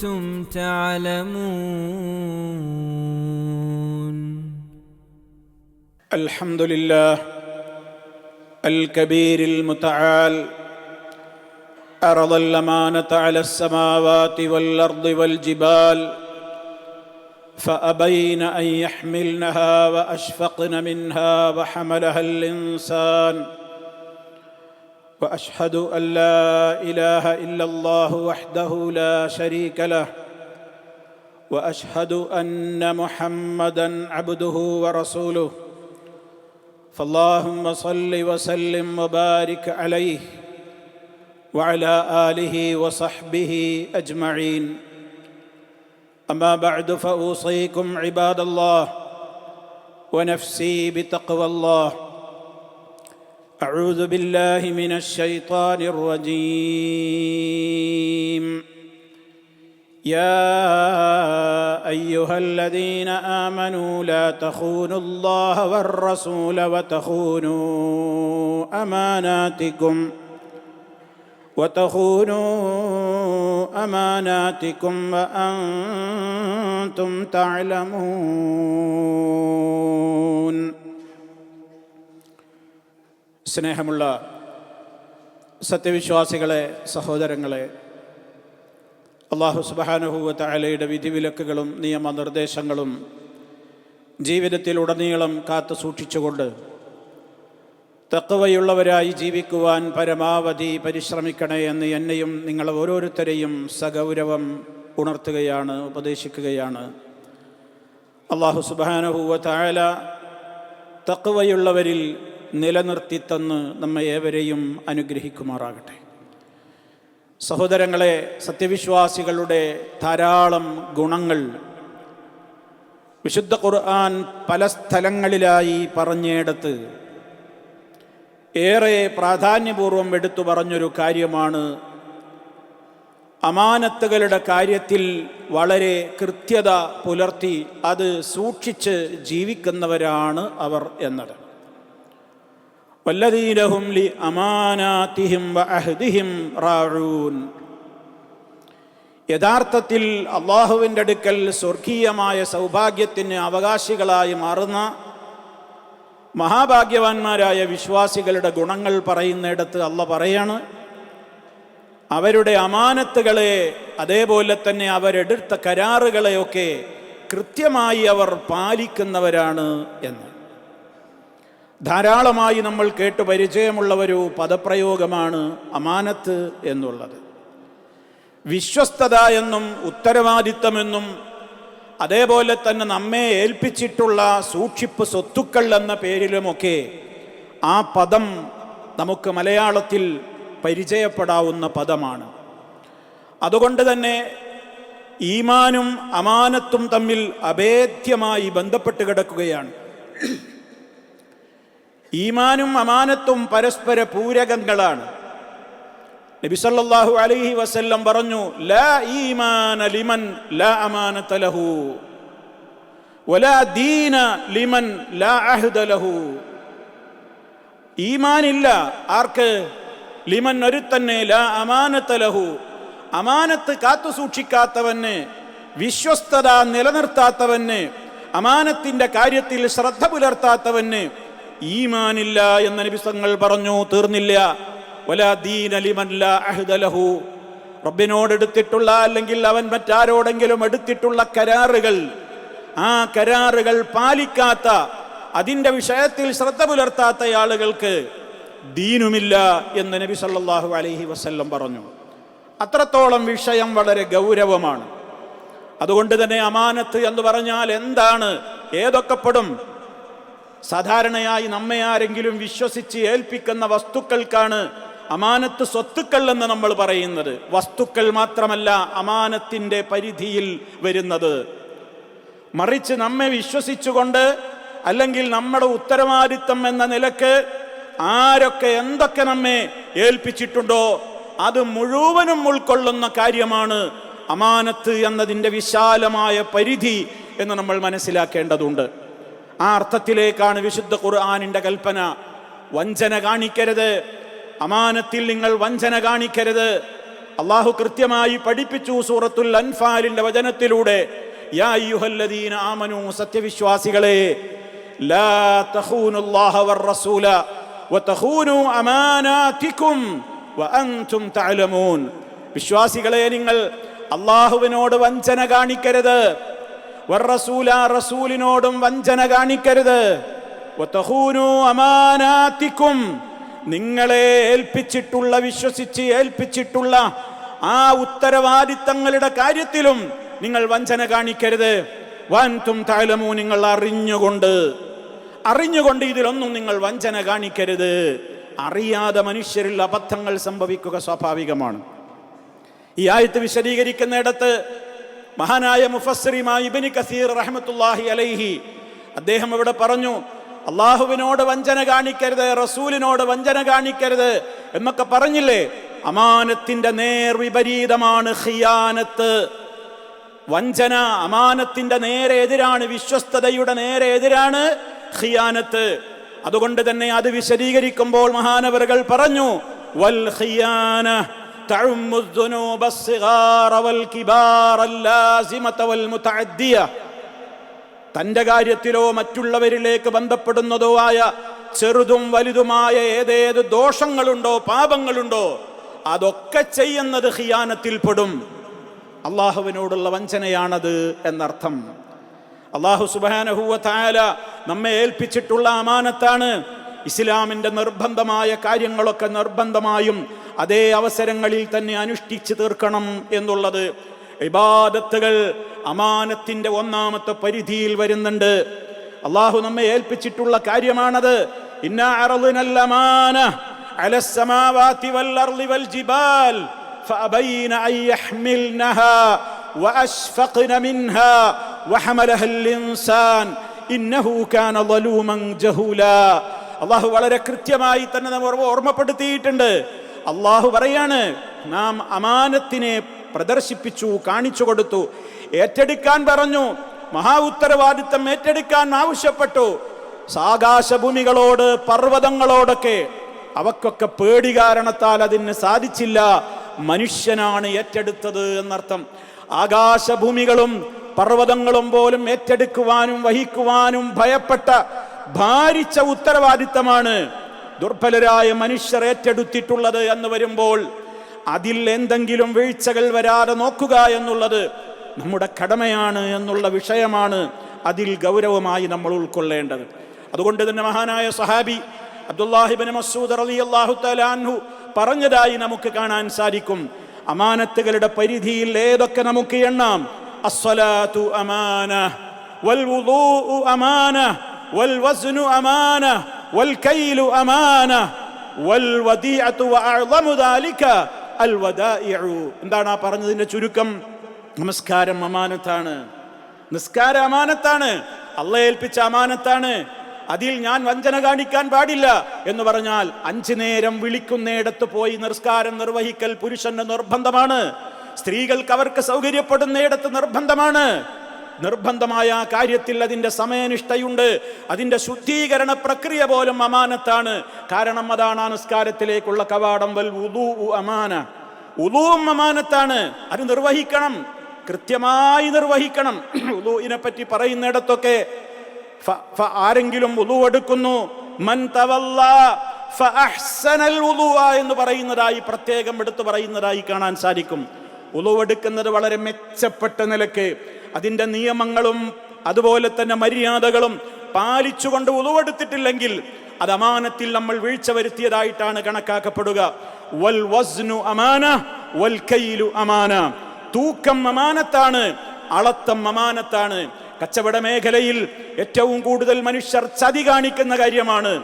كنتم تعلمون. الحمد لله الكبير المتعال أرض الأمانة على السماوات والأرض والجبال فأبين أن يحملنها وأشفقن منها وحملها الإنسان. وأشهد أن لا إله إلا الله وحده لا شريك له وأشهد أن محمدًا عبده ورسوله. فاللهم صل وسلم وبارك عليه وعلى آله وصحبه أجمعين. أما بعد فأوصيكم عباد الله ونفسي بتقوى الله. أعوذ بالله من الشيطان الرجيم. يا أيها الذين آمنوا لا تخونوا الله والرسول وتخونوا أماناتكم وتخونوا أماناتكم وأنتم تعلمون. സ്നേഹമുള്ള സത്യവിശ്വാസികളെ സഹോദരങ്ങളെ അള്ളാഹു സുബാനുഭൂവ താലയുടെ വിധിവിലക്കുകളും നിയമനിർദ്ദേശങ്ങളും ജീവിതത്തിലുടനീളം കാത്തു സൂക്ഷിച്ചുകൊണ്ട് തക്കവയുള്ളവരായി ജീവിക്കുവാൻ പരമാവധി പരിശ്രമിക്കണേ എന്ന് എന്നെയും നിങ്ങൾ ഓരോരുത്തരെയും സഗൗരവം ഉണർത്തുകയാണ് ഉപദേശിക്കുകയാണ്. അള്ളാഹു സുബാനഹുവ താഴല തക്കവയുള്ളവരിൽ നിലനിർത്തി തന്ന് നമ്മെ ഏവരെയും അനുഗ്രഹിക്കുമാറാകട്ടെ. സഹോദരങ്ങളെ സത്യവിശ്വാസികളുടെ ധാരാളം ഗുണങ്ങൾ വിശുദ്ധ ഖുർആൻ പല സ്ഥലങ്ങളിലായി പറഞ്ഞിടത്ത് ഏറെ പ്രാധാന്യപൂർവം എടുത്തു പറഞ്ഞൊരു കാര്യമാണ് അമാനത്തുകളുടെ കാര്യത്തിൽ വളരെ കൃത്യത പുലർത്തി അത് സൂക്ഷിച്ച് ജീവിക്കുന്നവരാണ് അവർ എന്നത്. വല്ലതീനഹും യഥാർത്ഥത്തിൽ അള്ളാഹുവിന്റെ അടുക്കൽ സ്വർഗീയമായ സൗഭാഗ്യത്തിന് അവകാശികളായി മാറുന്ന മഹാഭാഗ്യവാന്മാരായ വിശ്വാസികളുടെ ഗുണങ്ങൾ പറയുന്നിടത്ത് അല്ല പറയാണ് അവരുടെ അമാനത്തുകളെ അതേപോലെ തന്നെ അവരെടുത്ത കരാറുകളെയൊക്കെ കൃത്യമായി അവർ പാലിക്കുന്നവരാണ് എന്ന്. ധാരാളമായി നമ്മൾ കേട്ട് പരിചയമുള്ള ഒരു പദപ്രയോഗമാണ് അമാനത്ത് എന്നുള്ളത്. വിശ്വസ്തത എന്നും ഉത്തരവാദിത്തമെന്നും അതേപോലെ തന്നെ നമ്മെ ഏൽപ്പിച്ചിട്ടുള്ള സൂക്ഷിപ്പ് സ്വത്തുക്കൾ എന്ന പേരിലുമൊക്കെ ആ പദം നമുക്ക് മലയാളത്തിൽ പരിചയപ്പെടാവുന്ന പദമാണ്. അതുകൊണ്ട് തന്നെ ഈമാനും അമാനത്തും തമ്മിൽ അഭേദ്യമായി ബന്ധപ്പെട്ട് കിടക്കുകയാണ്. ഈമാനും അമാനത്തും പരസ്പര പൂരകങ്ങളാണ്. നബിസല്ലാഹു അലൈഹി വസല്ലം പറഞ്ഞു ലാ ഈമാന ലിമൻ ലാ അമാനത ലഹു വലാ ദീന ലിമൻ ലാ അഹ്ദ ലഹു. ഈമാനില്ല ആർക്ക്? ലിമൻ ഒരുത്തന്നെ ലാ അമാനത ലഹു. അമാനത്ത് കാത്തു സൂക്ഷിക്കാത്തവന് വിശ്വസ്തത നിലനിർത്താത്തവന് അമാനത്തിന്റെ കാര്യത്തിൽ ശ്രദ്ധ പുലർത്താത്തവന് ഈമാനില്ല എന്ന നബിസങ്ങൾ പറഞ്ഞു തീർന്നില്ല. റബ്ബിനോട് എടുത്തിട്ടുള്ള അല്ലെങ്കിൽ അവൻ മറ്റാരോടെങ്കിലും എടുത്തിട്ടുള്ള കരാറുകൾ ആ കരാറുകൾ പാലിക്കാത്ത അതിന്റെ വിഷയത്തിൽ ശ്രദ്ധ പുലർത്താത്ത ആളുകൾക്ക് ദീനുമില്ല എന്ന് നബി സല്ലാഹു അലൈഹി വസ്ല്ലം പറഞ്ഞു. അത്രത്തോളം വിഷയം വളരെ ഗൗരവമാണ്. അതുകൊണ്ട് തന്നെ അമാനത്ത് എന്ന് പറഞ്ഞാൽ എന്താണ്? ഏതൊക്കെ പെടും? സാധാരണയായി നമ്മെ ആരെങ്കിലും വിശ്വസിച്ച് ഏൽപ്പിക്കുന്ന വസ്തുക്കൾക്കാണ് അമാനത്ത് സ്വത്തുക്കൾ എന്ന് നമ്മൾ പറയുന്നത്. വസ്തുക്കൾ മാത്രമല്ല അമാനത്തിന്റെ പരിധിയിൽ വരുന്നത്. മറിച്ച് നമ്മെ വിശ്വസിച്ചുകൊണ്ട് അല്ലെങ്കിൽ നമ്മുടെ ഉത്തരവാദിത്തം എന്ന നിലയ്ക്ക് ആരൊക്കെ എന്തൊക്കെ നമ്മെ ഏൽപ്പിച്ചിട്ടുണ്ടോ അത് മുഴുവനും ഉൾക്കൊള്ളുന്ന കാര്യമാണ് അമാനത്ത് എന്നതിന്റെ വിശാലമായ പരിധി എന്ന് നമ്മൾ മനസ്സിലാക്കേണ്ടതുണ്ട്. ആ അർത്ഥത്തിലേക്കാണ് വിശുദ്ധ ഖുർആാനിന്റെ കൽപ്പന. വഞ്ചന കാണിക്കരുത്. അമാനത്തിൽ നിങ്ങൾ വഞ്ചന കാണിക്കരുത്. അള്ളാഹു കൃത്യമായി പഠിപ്പിച്ചു സൂറത്തുൽ അൻഫാലിന്റെ വചനത്തിലൂടെ. യാ ആമനു സത്യവിശ്വാസികളെ ലാ തഖൂനുല്ലാഹ അമാനാതികും വഅൻതും തഅലമൂൻ. വിശ്വാസികളെ നിങ്ങൾ അള്ളാഹുവിനോട് വഞ്ചന കാണിക്കരുത്. റസൂലിനോടും വഞ്ചന കാണിക്കരുത്. അമാനാത്തിക്കും. നിങ്ങളെ ഏൽപ്പിച്ചിട്ടുള്ള വിശ്വസിച്ച് ഏൽപ്പിച്ചിട്ടുള്ള ആ ഉത്തരവാദിത്തങ്ങളുടെ കാര്യത്തിലും നിങ്ങൾ വഞ്ചന കാണിക്കരുത്. വാൻതും താലമു നിങ്ങൾ അറിഞ്ഞുകൊണ്ട്. അറിഞ്ഞുകൊണ്ട് ഇതിലൊന്നും നിങ്ങൾ വഞ്ചന കാണിക്കരുത്. അറിയാതെ മനുഷ്യരിൽ അബദ്ധങ്ങൾ സംഭവിക്കുക സ്വാഭാവികമാണ്. ഈ ആയത്ത് വിശദീകരിക്കുന്നിടത്ത് മഹാനായ മുഫസ്സിറിമായ ഇബിനി കസീർ റഹ്മത്തുല്ലാഹി അലൈഹി അദ്ദേഹം ഇവിടെ പറഞ്ഞു അള്ളാഹുവിനോട് വഞ്ചന കാണിക്കരുത് റസൂലിനോട് വഞ്ചന കാണിക്കരുത് എന്നൊക്കെ പറഞ്ഞില്ലേ? അമാനത്തിന്റെ നേർ വിപരീതമാണ് ഖിയാനത്ത്. വഞ്ചന അമാനത്തിന്റെ നേരെ എതിരാണ് വിശ്വസ്തതയുടെ നേരെ എതിരാണ് ഹിയാനത്ത് അതുകൊണ്ട് തന്നെ അത് വിശദീകരിക്കുമ്പോൾ മഹാനവറുകൾ പറഞ്ഞു വൽ ഖിയാന تعم الذنوب الصغار والكبار اللازمة والمتعدية തന്റെ കാര്യത്തിലോ മറ്റുള്ളവരിലേക്ക് ബന്ധപ്പെടുന്നതോ ആയ ചെറുതും വലുതുമായ ഏതേത് ദോഷങ്ങളുണ്ടോ പാപങ്ങളുണ്ടോ അതൊക്കെ ചെയ്യുന്നത് ഖിയാനത്തിൽപ്പെടും അള്ളാഹുവിനോടുള്ള വഞ്ചനയാണത് എന്നർത്ഥം അള്ളാഹു സുബാനഹുവ തായാല നമ്മെ ഏൽപ്പിച്ചിട്ടുള്ള അമാനത്താണ് ഇസ്ലാമിന്റെ നിർബന്ധമായ കാര്യങ്ങളൊക്കെ നിർബന്ധമായും അതേ അവസരങ്ങളിൽ തന്നെ അനുഷ്ഠിച്ചു തീർക്കണം എന്നുള്ളത് ഇബാദത്തുകൾ അമാനത്തിന്റെ ഒന്നാമത്തെ പരിധിയിൽ വരുന്നുണ്ട്. അള്ളാഹു നമ്മെ ഏൽപ്പിച്ചിട്ടുള്ള കാര്യമാണത്. അള്ളാഹു വളരെ കൃത്യമായി തന്നെ നമ്മൾ ഓർമ്മപ്പെടുത്തിയിട്ടുണ്ട്. അള്ളാഹു പറയാണ് നാം അമാനത്തിനെ പ്രദർശിപ്പിച്ചു കാണിച്ചു കൊടുത്തു ഏറ്റെടുക്കാൻ പറഞ്ഞു മഹാ ഉത്തരവാദിത്തം ഏറ്റെടുക്കാൻ ആവശ്യപ്പെട്ടു. സാകാശഭൂമികളോട് പർവതങ്ങളോടൊക്കെ അവക്കൊക്കെ പേടി കാരണത്താൽ അതിന് സാധിച്ചില്ല. മനുഷ്യനാണ് ഏറ്റെടുത്തത് എന്നർത്ഥം. ആകാശഭൂമികളും പർവതങ്ങളും പോലും ഏറ്റെടുക്കുവാനും വഹിക്കുവാനും ഭയപ്പെട്ട ഭാരിച്ച ഉത്തരവാദിത്തമാണ് ദുർബലരായ മനുഷ്യർ ഏറ്റെടുത്തിട്ടുള്ളത് എന്ന് വരുമ്പോൾ അതിൽ എന്തെങ്കിലും വീഴ്ചകൾ വരാതെ നോക്കുക എന്നുള്ളത് നമ്മുടെ കടമയാണ് എന്നുള്ള വിഷയമാണ് അതിൽ ഗൗരവമായി നമ്മൾ ഉൾക്കൊള്ളേണ്ടത്. അതുകൊണ്ട് തന്നെ മഹാനായ സഹാബി അബ്ദുല്ലാഹിബിൻ മസൂദ് അലി അള്ളാഹു തലാൻഹു പറഞ്ഞതായി നമുക്ക് കാണാൻ സാധിക്കും. അമാനത്തുകളുടെ പരിധിയിൽ ഏതൊക്കെ നമുക്ക് എണ്ണാം? അസ്വലാത്തു അമാന വൽ അമാന വൽ വസ്നു അമാന വൽ കൈലു അമാന വൽ ذلك الودائع. എന്താണ് ആ പറഞ്ഞതിന്റെ ചുരുക്കം? നമസ്കാരം അമാനത്താണ്. നിസ്കാരം അമാനത്താണ്. അല്ല ഏൽപ്പിച്ച അമാനത്താണ്. അതിൽ ഞാൻ വഞ്ചന കാണിക്കാൻ പാടില്ല എന്ന് പറഞ്ഞാൽ അഞ്ചു നേരം വിളിക്കുന്നിടത്ത് പോയി നിസ്കാരം നിർവഹിക്കൽ പുരുഷന്റെ നിർബന്ധമാണ്. സ്ത്രീകൾക്ക് അവർക്ക് സൗകര്യപ്പെടുന്നിടത്ത് നിർബന്ധമാണ്. നിർബന്ധമായ കാര്യത്തിൽ അതിന്റെ സമയനിഷ്ഠയുണ്ട്. അതിന്റെ ശുദ്ധീകരണ പ്രക്രിയ പോലും അമാനത്താണ്. കാരണം അതാണ് ആ കവാടം. വൽ ഉദൂ അമാന. ഉദൂം അമാനത്താണ്. അത് നിർവഹിക്കണം. കൃത്യമായി നിർവഹിക്കണം. ഉദൂഇനെ പറ്റി പറയുന്നിടത്തൊക്കെ ആരെങ്കിലും ഉദു എടുക്കുന്നു. മൻ തവല്ല എന്ന് പറയുന്നതായി പ്രത്യേകം എടുത്തു പറയുന്നതായി കാണാൻ സാധിക്കും. ഉളവെടുക്കുന്നത് വളരെ മെച്ചപ്പെട്ട നിലയ്ക്ക് അതിന്റെ നിയമങ്ങളും അതുപോലെ തന്നെ മര്യാദകളും പാലിച്ചുകൊണ്ട് ഉളവെടുത്തിട്ടില്ലെങ്കിൽ അത് അമാനത്തിൽ നമ്മൾ വീഴ്ച വരുത്തിയതായിട്ടാണ് കണക്കാക്കപ്പെടുക. വൽ വസ്നു അമാന വൽ കൈലു അമാന. തൂക്കം അമാനത്താണ് അളത്തം അമാനത്താണ്. കച്ചവട മേഖലയിൽ ഏറ്റവും കൂടുതൽ മനുഷ്യർ ചതി കാണിക്കുന്ന കാര്യമാണ്.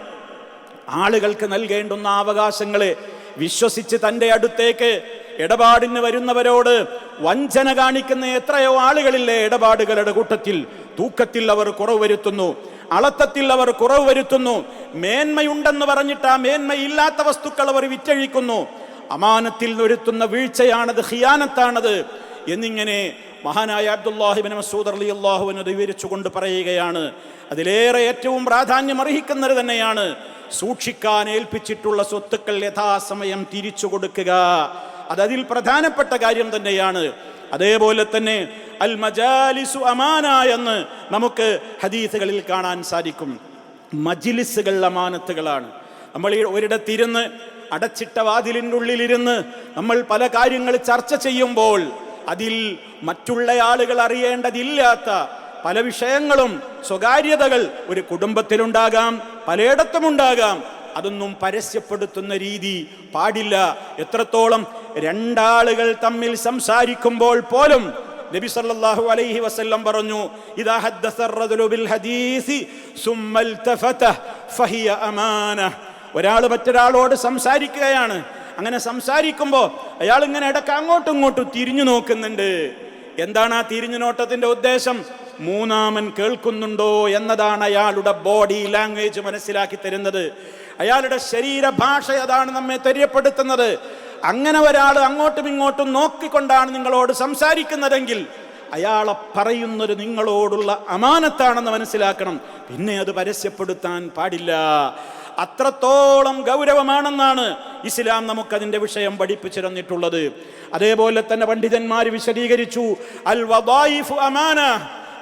ആളുകൾക്ക് നൽകേണ്ടുന്ന അവകാശങ്ങളെ വിശ്വസിച്ച് തന്റെ അടുത്തേക്ക് ഇടപാടിന് വരുന്നവരോട് വഞ്ചന കാണിക്കുന്ന എത്രയോ ആളുകളില്ലേ ഇടപാടുകളുടെ കൂട്ടത്തിൽ. തൂക്കത്തിൽ അവർ കുറവ് വരുത്തുന്നു. അളത്തത്തിൽ അവർ കുറവ് വരുത്തുന്നു. മേന്മയുണ്ടെന്ന് പറഞ്ഞിട്ട് ആ മേന്മയില്ലാത്ത വസ്തുക്കൾ അവർ വിറ്റഴിക്കുന്നു. അമാനത്തിൽ വരുത്തുന്ന വീഴ്ചയാണത് ഹിയാനത്താണത് എന്നിങ്ങനെ മഹാനായ അബ്ദുല്ലാഹിബിൻ മസൂദ് അലി അള്ളാഹുവിനെ വിവരിച്ചുകൊണ്ട് പറയുകയാണ്. അതിലേറെ ഏറ്റവും പ്രാധാന്യം അർഹിക്കുന്നത് തന്നെയാണ് സൂക്ഷിക്കാൻ ഏൽപ്പിച്ചിട്ടുള്ള സ്വത്തുക്കൾ യഥാസമയം തിരിച്ചു കൊടുക്കുക. അത് അതിൽ പ്രധാനപ്പെട്ട കാര്യം തന്നെയാണ്. അതേപോലെ തന്നെ അൽ മജാലിസു അമാന എന്ന് നമുക്ക് ഹദീസുകളിൽ കാണാൻ സാധിക്കും. മജിലിസുകൾ അമാനത്തുകളാണ്. നമ്മൾ ഈ ഒരിടത്തിരുന്ന് അടച്ചിട്ട വാതിലിന്റെ ഉള്ളിലിരുന്ന് നമ്മൾ പല കാര്യങ്ങൾ ചർച്ച ചെയ്യുമ്പോൾ അതിൽ മറ്റുള്ള ആളുകൾ അറിയേണ്ടതില്ലാത്ത പല വിഷയങ്ങളും സ്വകാര്യതകൾ ഒരു കുടുംബത്തിലുണ്ടാകാം പലയിടത്തും ഉണ്ടാകാം അതൊന്നും പരസ്യപ്പെടുത്തുന്ന രീതി പാടില്ല. എത്രത്തോളം രണ്ടാളുകൾ തമ്മിൽ സംസാരിക്കുമ്പോൾ പോലും നബി സല്ലല്ലാഹു അലൈഹി വസല്ലം പറഞ്ഞു ഇദാ ഹദ്ദസർ ബിൽ ഹദീസി സുമ്മൽ ഫഹിയ അമാന. ഒരാൾ മറ്റൊരാളോട് സംസാരിക്കുകയാണ്. അങ്ങനെ സംസാരിക്കുമ്പോൾ അയാൾ ഇങ്ങനെ ഇടയ്ക്ക് അങ്ങോട്ടും ഇങ്ങോട്ടും തിരിഞ്ഞു നോക്കുന്നുണ്ട്. എന്താണ് ആ തിരിഞ്ഞു നോട്ടത്തിന്റെ ഉദ്ദേശം? മൂന്നാമൻ കേൾക്കുന്നുണ്ടോ എന്നതാണ് അയാളുടെ ബോഡി ലാംഗ്വേജ് മനസ്സിലാക്കി തരുന്നത്. അയാളുടെ ശരീരഭാഷ അതാണ് നമ്മെ തെര്യപ്പെടുത്തുന്നത്. അങ്ങനെ ഒരാൾ അങ്ങോട്ടും ഇങ്ങോട്ടും നോക്കിക്കൊണ്ടാണ് നിങ്ങളോട് സംസാരിക്കുന്നതെങ്കിൽ അയാളെ പറയുന്നൊരു നിങ്ങളോടുള്ള അമാനത്താണെന്ന് മനസ്സിലാക്കണം. പിന്നെ അത് പരസ്യപ്പെടുത്താൻ പാടില്ല. അത്രത്തോളം ഗൗരവമാണെന്നാണ് ഇസ്ലാം നമുക്കതിന്റെ വിഷയം പഠിപ്പിച്ചു തന്നിട്ടുള്ളത്. അതേപോലെ തന്നെ പണ്ഡിതന്മാർ വിശദീകരിച്ചു അൽ വദായിഫ് അമാന.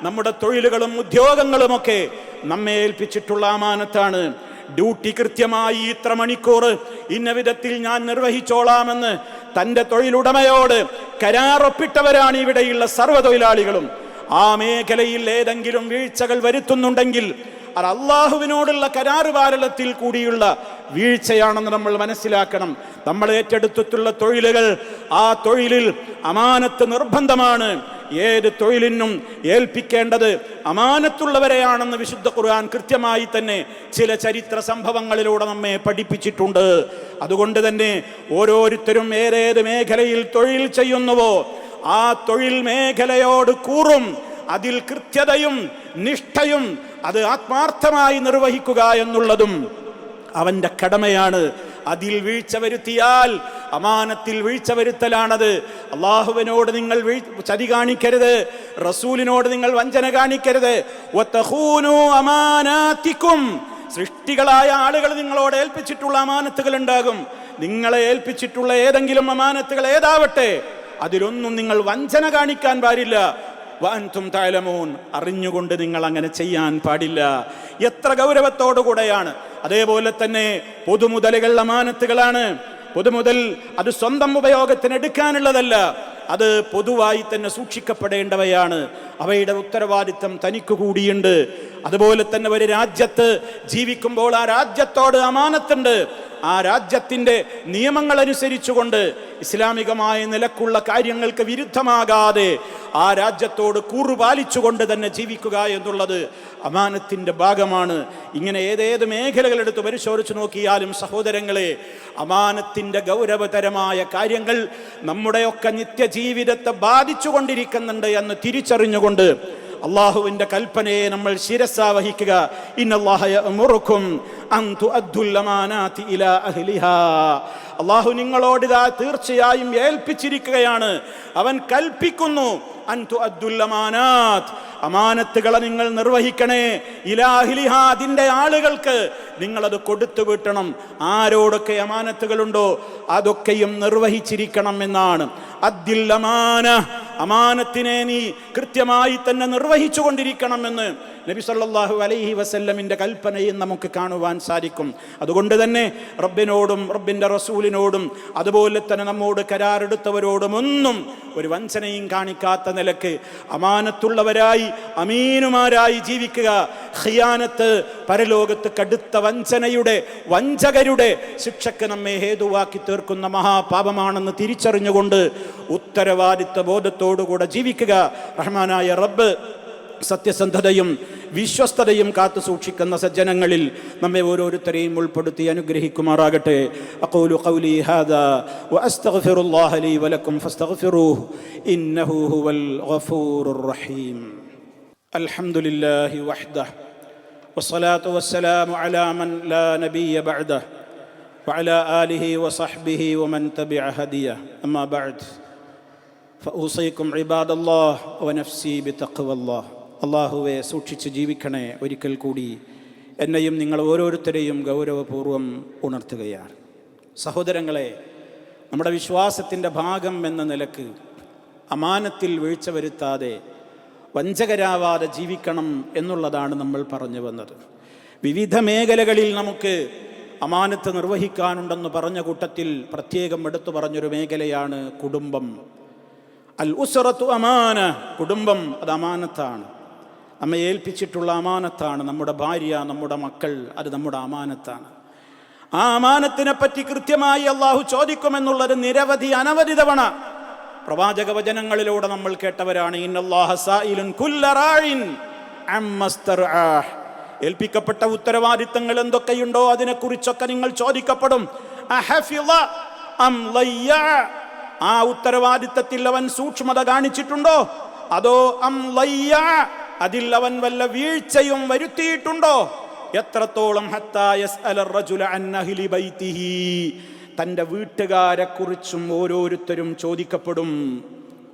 നമ്മുടെ തൊഴിലുകളും ഉദ്യോഗങ്ങളുമൊക്കെ നമ്മെ ഏൽപ്പിച്ചിട്ടുള്ള അമാനത്താണ്. ഡ്യൂട്ടി കൃത്യമായി ഇത്ര മണിക്കൂർ. ഇന്ന വിധത്തിൽ ഞാൻ നിർവഹിച്ചോളാമെന്ന് തന്റെ തൊഴിലുടമയോട് കരാറൊപ്പിട്ടവരാണ് ഇവിടെയുള്ള സർവ തൊഴിലാളികളും ആ മേഖലയിൽ ഏതെങ്കിലും വീഴ്ചകൾ വരുത്തുന്നുണ്ടെങ്കിൽ അത് അള്ളാഹുവിനോടുള്ള കരാറ് പാരലത്തിൽ കൂടിയുള്ള വീഴ്ചയാണെന്ന് നമ്മൾ മനസ്സിലാക്കണം. നമ്മൾ ഏറ്റെടുത്തിട്ടുള്ള തൊഴിലുകൾ ആ തൊഴിലിൽ അമാനത്ത് നിർബന്ധമാണ്. ഏത് തൊഴിലിനും ഏൽപ്പിക്കേണ്ടത് അമാനത്തുള്ളവരെയാണെന്ന് വിശുദ്ധ ഖുർആൻ കൃത്യമായി തന്നെ ചില ചരിത്ര സംഭവങ്ങളിലൂടെ നമ്മെ പഠിപ്പിച്ചിട്ടുണ്ട്. അതുകൊണ്ട് തന്നെ ഓരോരുത്തരും ഏതേത് മേഖലയിൽ തൊഴിൽ ചെയ്യുന്നുവോ ആ തൊഴിൽ മേഖലയോട് കൂറും അതിൽ കൃത്യതയും നിഷ്ഠയും അത് ആത്മാർത്ഥമായി നിർവഹിക്കുക എന്നുള്ളതും അവന്റെ കടമയാണ്. അതിൽ വീഴ്ച വരുത്തിയാൽ അമാനത്തിൽ വീഴ്ച വരുത്തലാണത്. അള്ളാഹുവിനോട് നിങ്ങൾ ചതി കാണിക്കരുത്. റസൂലിനോട് നിങ്ങൾ വഞ്ചന കാണിക്കരുത്. അമാനാത്തിക്കും. സൃഷ്ടികളായ ആളുകൾ നിങ്ങളോട് ഏൽപ്പിച്ചിട്ടുള്ള അമാനത്തുകൾ ഉണ്ടാകും. നിങ്ങളെ ഏൽപ്പിച്ചിട്ടുള്ള ഏതെങ്കിലും അമാനത്തുകൾ ഏതാവട്ടെ? അതിലൊന്നും നിങ്ങൾ വഞ്ചന കാണിക്കാൻ പാടില്ല. വാൻതും താലമൂൻ അറിഞ്ഞുകൊണ്ട് നിങ്ങൾ അങ്ങനെ ചെയ്യാൻ പാടില്ല. എത്ര ഗൗരവത്തോടുകൂടെയാണ്. അതേപോലെ തന്നെ പൊതുമുതലുകൾ അമാനത്തുകളാണ്. പൊതുമുതൽ അത് സ്വന്തം ഉപയോഗത്തിന് എടുക്കാനുള്ളതല്ല. അത് പൊതുവായി തന്നെ സൂക്ഷിക്കപ്പെടേണ്ടവയാണ്. അവയുടെ ഉത്തരവാദിത്തം തനിക്ക് കൂടിയുണ്ട്. അതുപോലെ തന്നെ ഒരു രാജ്യത്ത് ജീവിക്കുമ്പോൾ ആ രാജ്യത്തോട് അമാനത്തുണ്ട്. ആ രാജ്യത്തിന്റെ നിയമങ്ങൾ അനുസരിച്ചുകൊണ്ട് ഇസ്ലാമികമായ നിലക്കുള്ള കാര്യങ്ങൾക്ക് വിരുദ്ധമാകാതെ ആ രാജ്യത്തോട് കൂറുപാലിച്ചുകൊണ്ട് തന്നെ ജീവിക്കുക എന്നുള്ളത് അമാനത്തിന്റെ ഭാഗമാണ്. ഇങ്ങനെ ഏതേത് മേഖലകളെടുത്ത് പരിശോധിച്ച് നോക്കിയാലും സഹോദരങ്ങളെ അമാനത്തിന്റെ ഗൗരവതരമായ കാര്യങ്ങൾ നമ്മുടെയൊക്കെ നിത്യജീവിതത്തെ ബാധിച്ചുകൊണ്ടിരിക്കുന്നുണ്ട് എന്ന് തിരിച്ചറിഞ്ഞുകൊണ്ട് അള്ളാഹുവിന്റെ കൽപ്പനയെ നമ്മൾ ശിരസാവഹിക്കുക അള്ളാഹു നിങ്ങളോട് ഇതാ തീർച്ചയായും ഏൽപ്പിച്ചിരിക്കുകയാണ്. അവൻ കൽപ്പിക്കുന്നു അൻ തുഅദ്ദുൽ അമാനാത്ത്. അമാനത്തുകളെ നിങ്ങൾ നിർവഹിക്കണേ. ഇലാഹിലിഹ അതിന്റെ ആളുകൾക്ക് നിങ്ങളത് കൊടുത്തു വിട്ടണം. ആരോടൊക്കെ അമാനത്തുകളുണ്ടോ അതൊക്കെയും നിർവഹിച്ചിരിക്കണം എന്നാണ്. അദ്ദില്ലമാന അമാനത്തിനെ നീ കൃത്യമായി തന്നെ നിർവഹിച്ചു കൊണ്ടിരിക്കണമെന്ന് നബി സല്ലാഹു അലൈഹി വസല്ലമിന്റെ കൽപ്പനയും നമുക്ക് കാണുവാൻ സാധിക്കും. അതുകൊണ്ട് തന്നെ റബ്ബിനോടും റബ്ബിന്റെ റസൂലിനോടും അതുപോലെ തന്നെ നമ്മോട് കരാറെടുത്തവരോടും ഒന്നും ഒരു വഞ്ചനയും കാണിക്കാത്ത നിലയ്ക്ക് അമാനത്തുള്ളവരായി അമീനുമാരായി ജീവിക്കുക ഹിയാനത്ത് പരലോകത്ത് കടുത്ത വഞ്ചനയുടെ വഞ്ചകരുടെ ശിക്ഷക്ക് നമ്മെ ഹേതുവാക്കി തീർക്കുന്ന മഹാപാപമാണെന്ന് തിരിച്ചറിഞ്ഞുകൊണ്ട് ഉത്തരവാദിത്വ ബോധത്തോടുകൂടെ ജീവിക്കുക റഹ്മാനായ റബ്ബ് സത്യസന്ധതയും വിശ്വസ്തതയും കാത്തു സൂക്ഷിക്കുന്ന സജ്ജനങ്ങളിൽ നമ്മെ ഓരോരുത്തരെയും ഉൾപ്പെടുത്തി അനുഗ്രഹിക്കുമാറാകട്ടെ അഖൂലു ഖൗലി ഹാദാ വഅസ്തഗ്ഫിറുല്ലാഹ ലീ വലക്കും ഫസ്തഗ്ഫിറൂഹു ഇന്നഹു ഹുവൽ ഗഫൂറുർ റഹീം അൽഹംദുലില്ലാഹി വഹ്ദഹു والصلاة والسلام على من لا نبي بعده وعلى آله وصحبه ومن تبع هديه أما بعد ഫൗസൈക്കും ഇബാദല്ലാഹ് വനഫ്സി ബി തഖ്വല്ലാഹ് അള്ളാഹുവെ സൂക്ഷിച്ച് ജീവിക്കണേ ഒരിക്കൽ കൂടി. എന്നെയും നിങ്ങൾ ഓരോരുത്തരെയും ഗൗരവപൂർവം ഉണർത്തുകയാണ്. സഹോദരങ്ങളെ നമ്മുടെ വിശ്വാസത്തിന്റെ ഭാഗം എന്ന നിലയ്ക്ക് അമാനത്തിൽ വീഴ്ച വരുത്താതെ വഞ്ചകരാവാതെ ജീവിക്കണം എന്നുള്ളതാണ് നമ്മൾ പറഞ്ഞു വന്നത്. വിവിധ മേഖലകളിൽ നമുക്ക് അമാനത്ത് നിർവഹിക്കാനുണ്ടെന്ന് പറഞ്ഞ കൂട്ടത്തിൽ പ്രത്യേകം എടുത്തു പറഞ്ഞൊരു മേഖലയാണ് കുടുംബം. അൽ ഉസറത്തു അമാന. കുടുംബം അത് അമാനത്താണ്. നമ്മെ ഏൽപ്പിച്ചിട്ടുള്ള അമാനത്താണ്. നമ്മുടെ ഭാര്യ നമ്മുടെ മക്കൾ അത് നമ്മുടെ അമാനത്താണ്. ആ അമാനത്തിനെ പറ്റി കൃത്യമായി അള്ളാഹു ചോദിക്കുമെന്നുള്ളത് നിരവധി അനവധി തവണ പ്രവാചക വചനങ്ങളിലൂടെ നമ്മൾ കേട്ടവരാണ്. ഏൽപ്പിക്കപ്പെട്ട ഉത്തരവാദിത്തങ്ങൾ എന്തൊക്കെയുണ്ടോ അതിനെക്കുറിച്ചൊക്കെ നിങ്ങൾ ചോദിക്കപ്പെടും. ആ ഉത്തരവാദിത്തത്തിൽ അവൻ സൂക്ഷ്മത കാണിച്ചിട്ടുണ്ടോ? അതോ അം ലയ്യ അതിൽ അവൻ വല്ല വീഴ്ചയും വരുത്തിയിട്ടുണ്ടോ? എത്രത്തോളം തന്റെ വീട്ടുകാരെക്കുറിച്ചും ഓരോരുത്തരും ചോദിക്കപ്പെടും.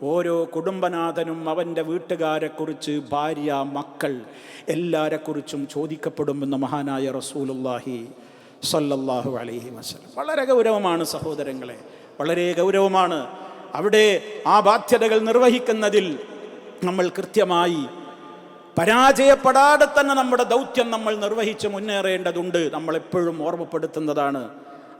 ഓരോ കുടുംബനാഥനും അവന്റെ വീട്ടുകാരെക്കുറിച്ച് ഭാര്യ മക്കൾ എല്ലാരെക്കുറിച്ചും ചോദിക്കപ്പെടുമെന്ന് മഹാനായ റസൂലുല്ലാഹി സല്ലാഹു അലൈഹി വസല്ലം. വളരെ ഗൗരവമാണ് സഹോദരങ്ങളെ. വളരെ ഗൗരവമാണ്. അവിടെ ആ ബാധ്യതകൾ നിർവഹിക്കുന്നതിൽ നമ്മൾ കൃത്യമായി പരാജയപ്പെടാതെ തന്നെ നമ്മുടെ ദൗത്യം നമ്മൾ നിർവഹിച്ച് മുന്നേറേണ്ടതുണ്ട്. നമ്മൾ എപ്പോഴും ഓർമ്മപ്പെടുത്തുന്നതാണ്.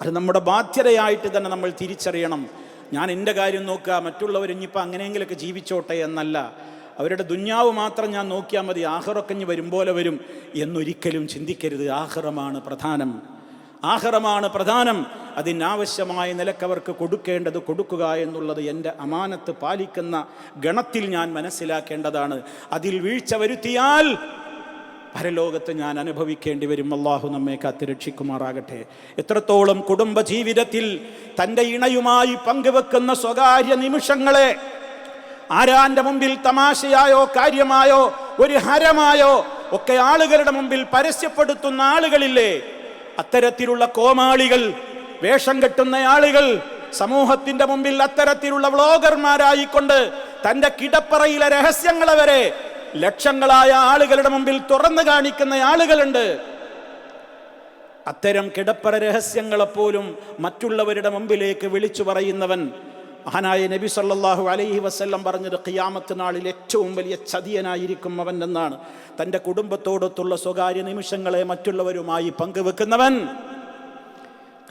അത് നമ്മുടെ ബാധ്യതയായിട്ട് തന്നെ നമ്മൾ തിരിച്ചറിയണം. ഞാൻ എന്റെ കാര്യം നോക്കുക മറ്റുള്ളവർ ഇനിയിപ്പോൾ അങ്ങനെയെങ്കിലൊക്കെ ജീവിച്ചോട്ടെ എന്നല്ല. അവരുടെ ദുന്യാവ് മാത്രം ഞാൻ നോക്കിയാൽ മതി. ആഹ്റൊക്കഞ്ഞ് വരും പോലെ വരും എന്നൊരിക്കലും ചിന്തിക്കരുത്. ആഹ്റമാണ് പ്രധാനം. ആഹ്റമാണ് പ്രധാനം. അതിനാവശ്യമായ നിലക്കവർക്ക് കൊടുക്കേണ്ടത് കൊടുക്കുക എന്നുള്ളത് എന്റെ അമാനത്ത് പാലിക്കുന്ന ഗണത്തിൽ ഞാൻ മനസ്സിലാക്കേണ്ടതാണ്. അതിൽ വീഴ്ച വരുത്തിയാൽ പരലോകത്ത് ഞാൻ അനുഭവിക്കേണ്ടി വരും. അള്ളാഹു നമ്മെ കാത്തിരക്ഷിക്കുമാറാകട്ടെ എത്രത്തോളം കുടുംബ ജീവിതത്തിൽ തന്റെ ഇണയുമായി പങ്കുവെക്കുന്ന സ്വകാര്യ നിമിഷങ്ങളെ ആരാന്റെ മുമ്പിൽ തമാശയായോ കാര്യമായോ ഒരു ഹരമായോ ഒക്കെ ആളുകളുടെ മുമ്പിൽ പരസ്യപ്പെടുത്തുന്ന ആളുകളില്ലേ? അത്തരത്തിലുള്ള കോമാളികൾ വേഷം കെട്ടുന്ന ആളുകൾ സമൂഹത്തിന്റെ മുമ്പിൽ അത്തരത്തിലുള്ള വ്ളോഗർമാരായിക്കൊണ്ട് തന്റെ കിടപ്പറയിലെ രഹസ്യങ്ങളെ വരെ ലക്ഷങ്ങളായ ആളുകളുടെ മുമ്പിൽ തുറന്നു കാണിക്കുന്ന ആളുകളുണ്ട്. അത്തരം കിടപ്പറ രഹസ്യങ്ങളെപ്പോലും മറ്റുള്ളവരുടെ മുമ്പിലേക്ക് വിളിച്ചു പറയുന്നവൻ മഹാനായ നബി സല്ലാഹു അലൈഹി വസല്ലം പറഞ്ഞത് ഖിയാമത്ത് നാളിൽ ഏറ്റവും വലിയ ചതിയനായിരിക്കും അവൻ എന്നാണ്. തന്റെ കുടുംബത്തോടൊത്തുള്ള സ്വകാര്യ നിമിഷങ്ങളെ മറ്റുള്ളവരുമായി പങ്കുവെക്കുന്നവൻ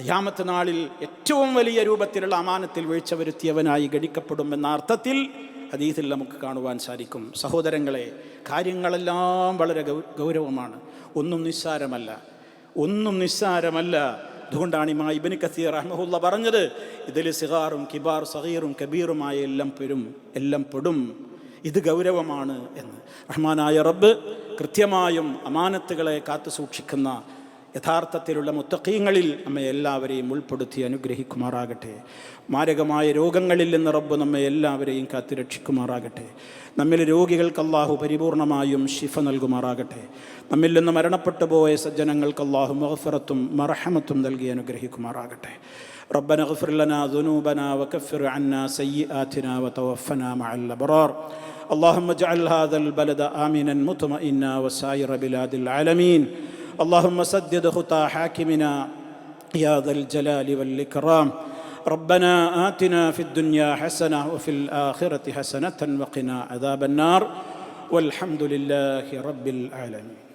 ഖിയാമത്ത് നാളിൽ ഏറ്റവും വലിയ രൂപത്തിലുള്ള അമാനത്തിൽ വീഴ്ച വരുത്തിയവനായി ഗണിക്കപ്പെടും എന്ന അർത്ഥത്തിൽ ഹദീസിൽ നമുക്ക് കാണുവാൻ സാധിക്കും. സഹോദരങ്ങളെ കാര്യങ്ങളെല്ലാം വളരെ ഗൗരവമാണ്. ഒന്നും നിസ്സാരമല്ല. ഒന്നും നിസ്സാരമല്ല. അതുകൊണ്ടാണ് ഇമാ ഇബിന് കസീർ അഹമ്മഹുല്ല പറഞ്ഞത് ഇതിൽ സിഹാറും കിബാർ സഹീറും കബീറുമായ എല്ലാം പെരും എല്ലാം പെടും. ഇത് ഗൗരവമാണ് എന്ന്. റഹ്മാനായ റബ്ബ് കൃത്യമായും അമാനത്തുകളെ കാത്തു സൂക്ഷിക്കുന്ന യഥാർത്ഥത്തിലുള്ള മുത്തക്കീങ്ങളിൽ നമ്മെ എല്ലാവരെയും ഉൾപ്പെടുത്തി അനുഗ്രഹിക്കുമാറാകട്ടെ മാരകമായ രോഗങ്ങളിൽ നിന്ന് റബ്ബ് നമ്മെ എല്ലാവരെയും കാത്തു രക്ഷിക്കുമാറാകട്ടെ നമ്മിൽ രോഗികൾക്ക് അള്ളാഹു പരിപൂർണമായും ശിഫ നൽകുമാറാകട്ടെ നമ്മിൽ നിന്ന് മരണപ്പെട്ടു പോയ സജ്ജനങ്ങൾക്ക് അള്ളാഹു മഹഫറത്തും മറഹമത്തും നൽകി അനുഗ്രഹിക്കുമാറാകട്ടെ ربنا اغفر لنا ذنوبنا وكفر عنا سيئاتنا وتوفنا مع الأبرار اللهم اجعل هذا البلد آمنا مطمئنا وسائر بلاد العالمين اللهم سدد خطى حاكمنا يا ذا الجلال والإكرام. ربنا آتنا في الدنيا حسنة وفي الآخرة حسنة وقنا عذاب النار. والحمد لله رب العالمين.